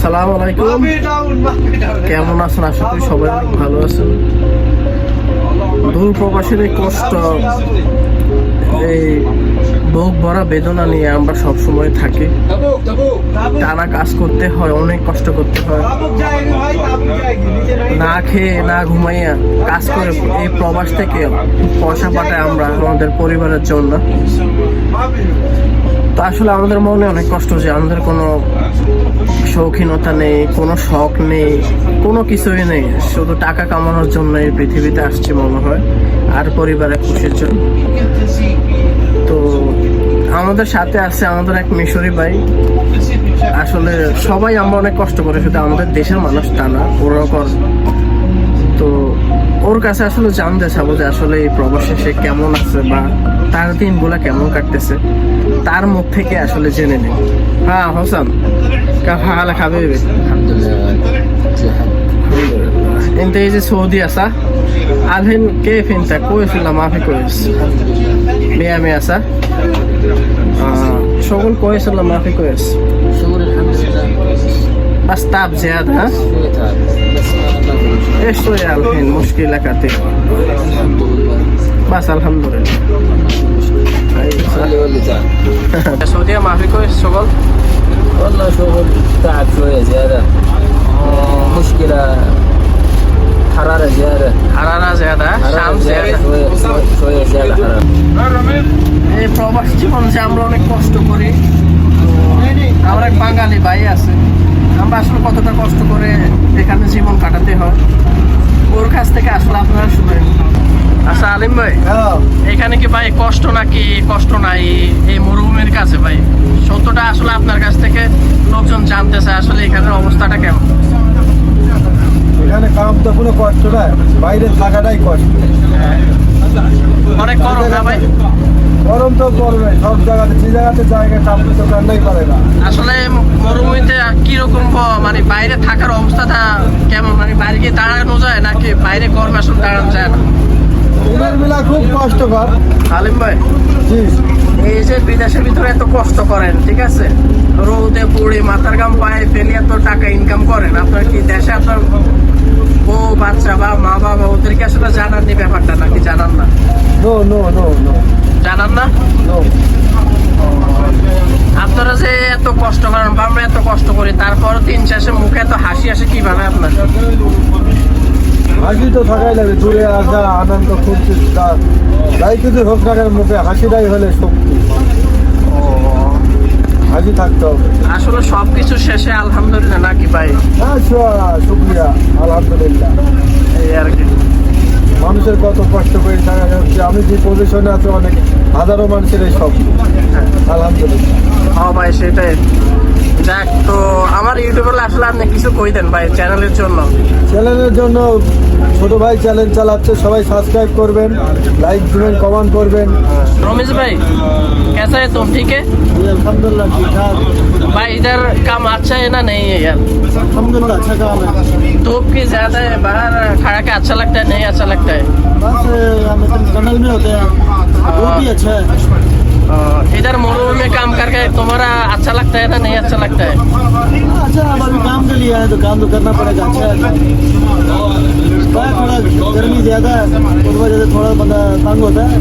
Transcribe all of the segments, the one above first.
আসসালামু আলাইকুম। কেমন আছেন? আশা করি সবাই অনেক ভালো আছেন। দূর প্রবাসের এই কষ্ট এই বুক ভরা বেদনা নিয়ে আমরা সব সময় থাকি। টানা কাজ করতে হয় অনেক কষ্ট করতে হয়। না খেয়ে না ঘুমাইয়া কাজ করে এই প্রবাস থেকে পয়সা পাঠায় আমরা আমাদের পরিবারের জন্য। তা আসলে আমাদের মনে অনেক কষ্ট যে আমাদের কোনো শৌখিনতা নেই, কোনো শখ নেই, কোনো কিছুই নেই। শুধু টাকা কামানোর জন্য এই পৃথিবীতে আসছে মনে হয়, আর পরিবারের খুশির জন্য। তো আমাদের সাথে আছে আমাদের এক মিশরি ভাই। আসলে সবাই আমরা অনেক কষ্ট করে, শুধু আমাদের দেশের মানুষ তা না, ওরাও তো ওর কাছে আসলে জানতে চাবো যে আসলে এই প্রবাসে সে কেমন আছে বা তার দিনগুলা কেমন কাটতেছে তার মুখ থেকে আসলে জেনে নেই হ্যাঁ হোসেন কাফা খাবে انت يجي سعودية صح؟ الحين كيف انت كويس ولا ما في كويس؟ مية مية صح؟ آه شغل كويس ولا ما في كويس؟ شغل الحمد لله بس تعب زيادة ها؟ شوية تعب بس ما ما في مشكلة. ايش هو الحين مشكلة كثير الحمد لله بس الحمد لله এই প্রবাস জীবন যে আমরা অনেক কষ্ট করি তো আমার এক বাঙালি ভাই আছে আমরা আসলে কতটা কষ্ট করে এখানে জীবন কাটাতে হয়। ওর কাছ থেকে আসলে আপনারা শুনেন। আচ্ছা আলিম ভাই এখানে কি ভাই কষ্ট নাকি কষ্ট নাই এই মরুভূমির কাছে ভাই? সত্যটা আসলে আপনার কাছ থেকে লোকজন জানতে চায় আসলে এখানের অবস্থাটা কেমন? তো কোনো কষ্ট না বাইরে থাকাটাই কষ্ট। অনেক গরম না ভাই? গরম তো পড়বে সব জায়গাতে যে জায়গাতে জায়গা কাম তো রান্নাই করে না। আসলে মরুভূমিতে কীরকম মানে বাইরে থাকার অবস্থাটা কেমন? মানে বাইরে গিয়ে দাঁড়ানো যায় নাকি বাইরে গরমে আসলে দাঁড়ানো যায় না? দিনের বেলা খুব কষ্টকর। আলিম ভাই জি। এই যে বিদেশের ভিতরে এত কষ্ট করেন ঠিক আছে? রোদে পুড়ে মাথার গাম পায়ে ফেলে এত টাকা ইনকাম করেন আপনার কি দেশে আপনার বাচ্চা বা মা বাবা ওদেরকে আসলে জানান নি ব্যাপারটা নাকি জানান না? নো নো নো নো জানান না? নো আপনারা যে এত কষ্ট করেন বা আমরা এত কষ্ট করি তারপর দিন শেষে মুখে এত হাসি আসে কীভাবে আপনার? হাসি তো থাকাই লাগে দূরে আসা আনন্দ খুঁজছে যাই কিছু হোক না মুখে হাসিটাই হলে শক্তি। হাসি থাকতে হবে। আসলে সবকিছু শেষে আলহামদুলিল্লাহ নাকি ভাই? হ্যাঁ শুক্রিয়া আলহামদুলিল্লাহ। এই আর কি। মানুষের কত কষ্ট করে থাকা যাচ্ছে আমি যে পজিশনে আছি অনেক হাজারো মানুষের এই সব আলহামদুলিল্লাহ। হ্যাঁ ভাই সেটাই। যাক তো আমার ইউটিউবে আসলে আপনি কিছু কই দেন ভাই চ্যানেলের জন্য চ্যানেলের জন্য ছোট ভাই চ্যানেল চালাচ্ছে সবাই সাবস্ক্রাইব করবেন লাইক দিবেন কমেন্ট করবেন रमेश भाई कैसा है तुम ठीक है আলহামদুলিল্লাহ ঠিকঠাক भाई इधर काम अच्छा है ना नहीं है यार আলহামদুলিল্লাহ अच्छा काम है धूप की ज्यादा है बाहर खड़ा के अच्छा लगता है नहीं अच्छा लगता है बस हम टनल में होते हैं वो भी अच्छा है अ, इधर मरुभूमि में काम करके तुम्हारा अच्छा लगता है ना नहीं अच्छा लगता है? अच्छा हम अभी काम के लिए आए तो काम तो करना पड़ेगा अच्छा है। थोड़ा गर्मी ज़्यादा है उस वजह से थोड़ा बंदा तंग होता है।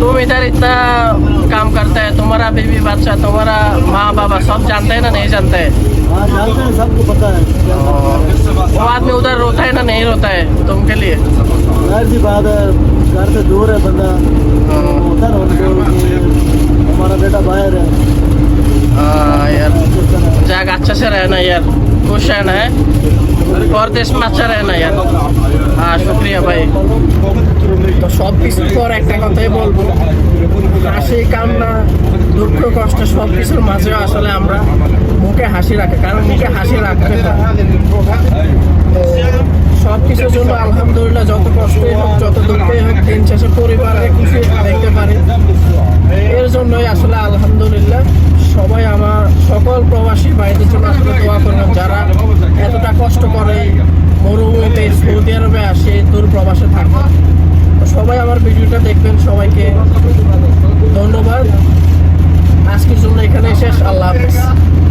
तुम इधर इतना काम करते है तुम्हारा बीवी बच्चा तुम्हारा माँ बाबा सब जानते हैं ना नहीं जानते है? हाँ जानते हैं सबको पता है। वो आदमी उधर रोता है ना नहीं रोता है तुम के लिए बात है घर से दूर है बंदा उधर होने को हमारा बेटा बाहर है हाँ यार पाकिस्तान है। जाग अच्छा से रहना यार खुश रहना है और देश में अच्छा रहना यार हाँ शुक्रिया भाई তো সব কিছুর পর একটা কথাই বলবো হাসি কান্না দুঃখ কষ্ট সব কিছুর মাঝেও আসলে আমরা মুখে হাসি রাখি কারণ মুখে হাসি রাখতে জন্যই আসলে আলহামদুলিল্লাহ সবাই আমার সকল প্রবাসী ভাইদের জন্য আসলে দোয়া করলাম যারা এতটা কষ্ট করে মরুভূমিতে সৌদি আরবে আসে, দূর প্রবাসে থাকে সবাই আমার ভিডিওটা দেখবেন, সবাইকে ধন্যবাদ। আজকের জন্য এখানে শেষ। আল্লাহ হাফেজ।